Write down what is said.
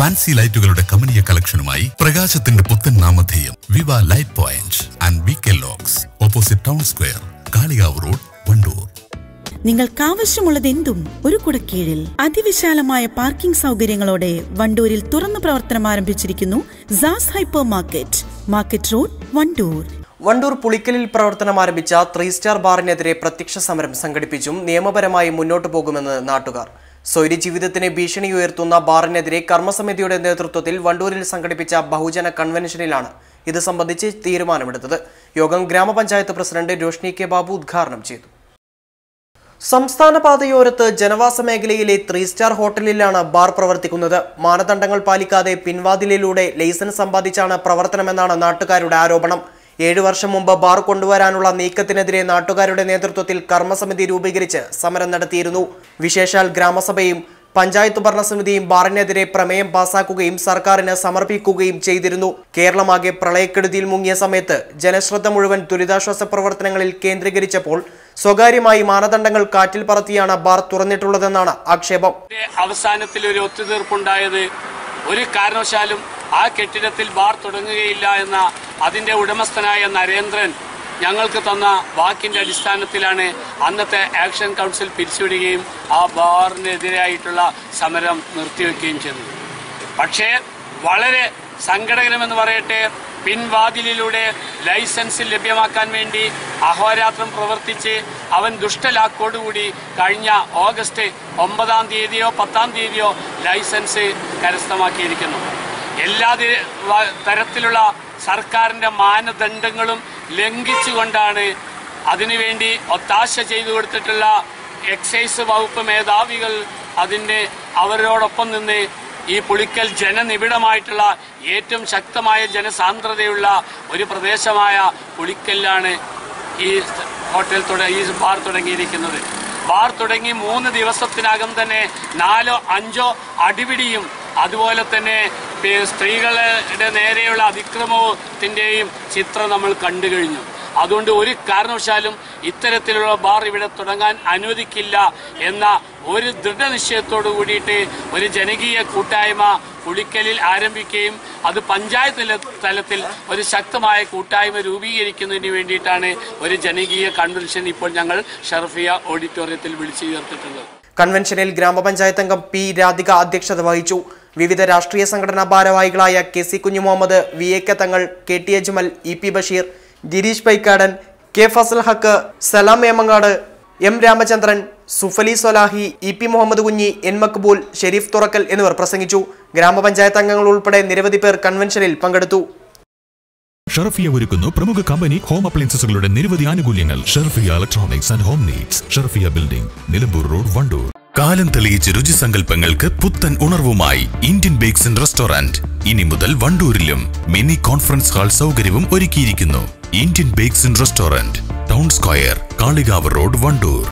Fancy ലൈറ്റുകളുടെ കമനീയ കളക്ഷനുമായി പ്രകാശത്തിന്റെ പുത്തൻ നാമധേയം Viva light point and V K locks opposite town square Kalikavu road Wandoor. നിങ്ങൾക്കാവശ്യമുള്ളത് എന്തും ഒരു കുടക്കീഴിൽ അതിവിശാലമായ പാർക്കിംഗ് സൗകര്യങ്ങളോടെ വണ്ടൂരിൽ തുറന്നു പ്രവർത്തനം ആരംഭിച്ചിരിക്കുന്നു സാസ് hypermarket market road Wandoor. Wandoor പുളിക്കലിൽ പ്രവർത്തനം ആരംഭിച്ച ത്രീ സ്റ്റാർ ബാറിനെതിരെ പ്രത്യക്ഷ സമരം സംഘടിപ്പിച്ചും നിയമപരമായി മുന്നോട്ടു പോകുമെന്ന് നാട്ടുകാർ. സ്വൈര്യ ജീവിതത്തിന് ഭീഷണി ഉയർത്തുന്ന ബാറിനെതിരെ കർമ്മസമിതിയുടെ നേതൃത്വത്തിൽ വണ്ടൂരിൽ സംഘടിപ്പിച്ച ബഹുജന കൺവെൻഷനിലാണ് ഇത് സംബന്ധിച്ച് തീരുമാനമെടുത്തത്. യോഗം ഗ്രാമപഞ്ചായത്ത് പ്രസിഡന്റ് രോഷ്നി കെ ബാബു ഉദ്ഘാടനം ചെയ്തു. സംസ്ഥാന പാതയോരത്ത് ജനവാസ മേഖലയിലെ ത്രീ സ്റ്റാർ ഹോട്ടലിലാണ് ബാർ പ്രവർത്തിക്കുന്നത്. മാനദണ്ഡങ്ങൾ പാലിക്കാതെ പിൻവാതിലിലൂടെ ലൈസൻസ് സമ്പാദിച്ചാണ് പ്രവർത്തനമെന്നാണ് നാട്ടുകാരുടെ ആരോപണം. ഏഴു വർഷം മുമ്പ് ബാർ കൊണ്ടുവരാനുള്ള നീക്കത്തിനെതിരെ നാട്ടുകാരുടെ നേതൃത്വത്തിൽ കർമ്മസമിതി രൂപീകരിച്ച് സമരം നടത്തിയിരുന്നു. വിശേഷാൽ ഗ്രാമസഭയും പഞ്ചായത്ത് ഭരണസമിതിയും ബാറിനെതിരെ പ്രമേയം പാസാക്കുകയും സർക്കാരിന് സമർപ്പിക്കുകയും ചെയ്തിരുന്നു. കേരളമാകെ പ്രളയക്കെടുതിയിൽ മുങ്ങിയ സമയത്ത് ജനശ്രദ്ധ മുഴുവൻ ദുരിതാശ്വാസ പ്രവർത്തനങ്ങളിൽ കേന്ദ്രീകരിച്ചപ്പോൾ സ്വകാര്യമായി മാനദണ്ഡങ്ങൾ കാറ്റിൽ പറത്തിയാണ് ബാർ തുറന്നിട്ടുള്ളതെന്നാണ് ആക്ഷേപം. അവസാനത്തിൽ ഒരു ഒത്തുതീർപ്പുണ്ടായത് ഒരു കാരണവശാലും ആ കെട്ടിടത്തിൽ ബാർ തുടങ്ങുകയില്ല എന്ന അതിന്റെ ഉടമസ്ഥനായ നരേന്ദ്രൻ ഞങ്ങൾക്ക് തന്ന വാക്കിന്റെ അടിസ്ഥാനത്തിലാണ് അന്നത്തെ ആക്ഷൻ കൗൺസിൽ പിരിച്ചുവിടുകയും ആ ബാറിനെതിരായിട്ടുള്ള സമരം നിർത്തിവെക്കുകയും ചെയ്തത്. പക്ഷേ വളരെ സങ്കടകരമെന്ന് പറയട്ടെ പിൻവാതിലിലൂടെ ലൈസൻസ് ലഭ്യമാക്കാൻ വേണ്ടി അഹോരാത്രം പ്രവർത്തിച്ച് അവൻ ദുഷ്ടലാക്കോടുകൂടി കഴിഞ്ഞ ഓഗസ്റ്റ് ഒമ്പതാം തീയതിയോ പത്താം തീയതിയോ ലൈസൻസ് കരസ്ഥമാക്കിയിരിക്കുന്നു. എല്ലാ തരത്തിലുള്ള സർക്കാരിന്റെ മാനദണ്ഡങ്ങളും ലംഘിച്ചുകൊണ്ടാണ് അതിനുവേണ്ടി ഒത്താശ ചെയ്തു കൊടുത്തിട്ടുള്ള എക്സൈസ് വകുപ്പ് മേധാവികൾ അതിന്റെ അവരോടൊപ്പം നിന്ന് ഈ പുളിക്കൽ ജനനിബിഡമായിട്ടുള്ള ഏറ്റവും ശക്തമായ ജനസാന്ദ്രതയുള്ള ഒരു പ്രദേശമായ പുളിക്കല്ലാണ് ഈ ഹോട്ടൽ ഈ ബാർ തുടങ്ങിയിരിക്കുന്നത്. ബാർ തുടങ്ങി മൂന്ന് ദിവസത്തിനകം തന്നെ നാലോ അഞ്ചോ അടിപിടിയും അതുപോലെ തന്നെ സ്ത്രീകളുടെ നേരെയുള്ള അതിക്രമത്തിന്റെയും ചിത്രം നമ്മൾ കണ്ടു കഴിഞ്ഞു. അതുകൊണ്ട് ഒരു കാരണവശാലും ഇത്തരത്തിലുള്ള ബാർ ഇവിടെ തുടങ്ങാൻ അനുവദിക്കില്ല എന്ന ഒരു ദൃഢനിശ്ചയത്തോടു കൂടിയിട്ട് ഒരു ജനകീയ കൂട്ടായ്മ പുളിക്കലിൽ ആരംഭിക്കുകയും അത് പഞ്ചായത്ത് തലത്തിൽ ഒരു ശക്തമായ കൂട്ടായ്മ രൂപീകരിക്കുന്നതിന് വേണ്ടിയിട്ടാണ് ഒരു ജനകീയ കൺവെൻഷൻ ഇപ്പോൾ ഞങ്ങൾ ഷർഫിയ ഓഡിറ്റോറിയത്തിൽ വിളിച്ചു ചേർത്തിട്ടുള്ളത്. കൺവെൻഷനിൽ ഗ്രാമപഞ്ചായത്ത് അംഗം പി രാധിക അധ്യക്ഷത വഹിച്ചു. വിവിധ രാഷ്ട്രീയ സംഘടനാ ഭാരവാഹികളായ K C Kunju Muhammad V A K Thangal K T Ajmal E P Basheer Girish Paikadan K Fasal Haq Salam Emangad M Ramachandran Sufali Solahi E P Muhammad Kunhi N Maqbool Sharif തുറക്കൽ എന്നിവർ പ്രസംഗിച്ചു. ഗ്രാമപഞ്ചായത്ത് അംഗങ്ങൾ ഉൾപ്പെടെ നിരവധി പേർ കൺവെൻഷനിൽ പങ്കെടുത്തു. ഷർഫിയ ഒരുക്കുന്നു പ്രമുഖ കമ്പനി ഹോം അപ്ലയൻസുകളുടെ നിരവധി ആനുകൂല്യങ്ങൾ. Sharfiya electronics and home needs Sharfiya building Nilambur road Wandoor. കാലം തെളിയിച്ച രുചി രുചിസങ്കല്പങ്ങൾക്ക് പുത്തൻ ഉണർവുമായി ഇന്ത്യൻ ബേക്സ് ആൻഡ് റെസ്റ്റോറന്റ് ഇനി മുതൽ വണ്ടൂരിലും മിനി കോൺഫറൻസ് ഹാൾ സൗകര്യവും ഒരുക്കിയിരിക്കുന്നു. Indian bakes and restaurant town square Kalikavu road Wandoor.